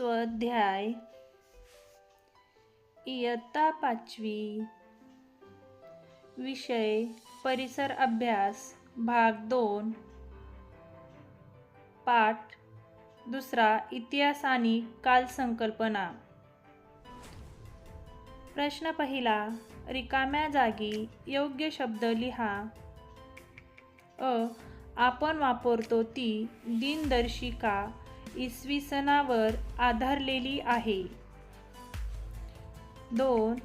स्वाध्याय. इयत्ता पाचवी. विषय परिसर अभ्यास भाग दोन. पाठ दुसरा इतिहास आणि कालसंकल्पना. प्रश्न पहिला रिकाम्या जागी योग्य शब्द लिहा. अ आपण वापरतो ती दिनदर्शिका इसवी सणावर आधारलेली आहे. दोन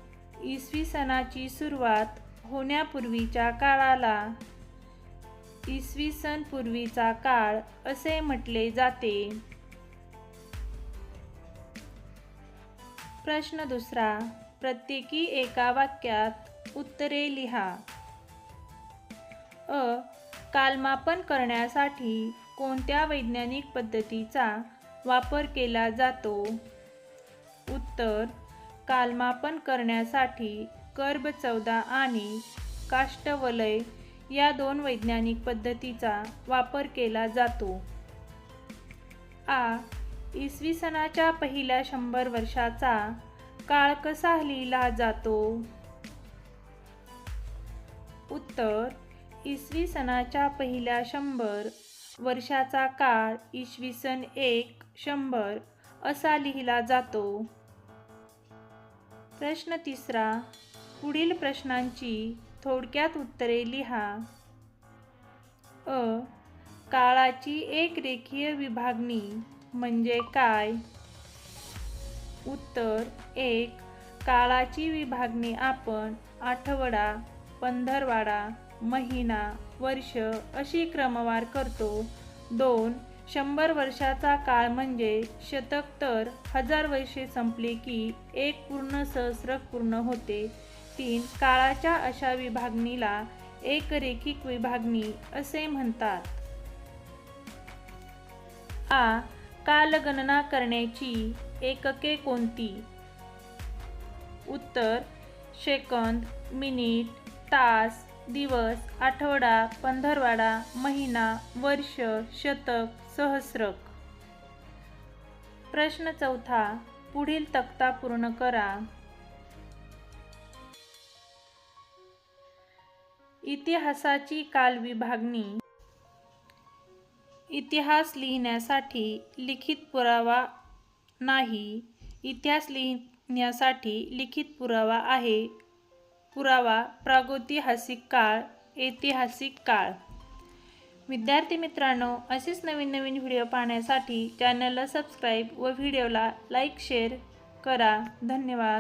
इसवी सणाची सुरुवात होण्यापूर्वीच्या काळाला. इसवी सन पूर्वीचा काळ असे म्हटले जाते. प्रश्न दुसरा प्रत्येकी एका वाक्यात उत्तरे लिहा. अ कालमापन करण्यासाठी कोणत्या वैज्ञानिक पद्धतीचा वापर केला जातो? उत्तर कालमापन करण्यासाठी कर्ब चौदा आणि काष्टवलय या दोन वैज्ञानिक पद्धतीचा वापर केला जातो. आ. इसवी सणाच्या पहिल्या शंभर वर्षाचा काळ कसा लिहिला जातो? उत्तर इसवी सणाच्या पहिल्या शंभर वर्षाचा काळ इसवी सन एक शंभर असा लिहिला जातो. प्रश्न तिसरा पुढील प्रश्नांची थोडक्यात उत्तरे लिहा. अ. काळाची एक रेखीय विभागणी म्हणजे काय? उत्तर एक काळाची विभागणी आपण आठवडा पंधरवाडा महिना वर्ष अशी क्रमवार करतो. दोन शंभर वर्षाचा काळ म्हणजे शतक तर हजार वर्षे संपली की एक पूर्ण सहस्र पूर्ण होते. तीन काळाच्या अशा विभागणीला एक रेखिक विभागणी असे म्हणतात. आ कालगणना करण्याची एकके कोणती? उत्तर सेकंद मिनिट तास दिवस आठवडा पंधरवाडा महिना वर्ष शतक सहस्रक. प्रश्न चौथा पुढील तक्ता पूर्ण करा. इतिहासाची कालविभागणी. इतिहास लिहिण्यासाठी लिखित पुरावा नाही. इतिहास लिहिण्यासाठी लिखित पुरावा आहे. पुरावा प्रागैतिहासिक काळ ऐतिहासिक काळ. विद्यार्थी मित्रांनो असेच नवीन नवीन व्हिडिओ पाहण्यासाठी चॅनलला सबस्क्राईब व व्हिडिओला लाईक शेअर करा. धन्यवाद.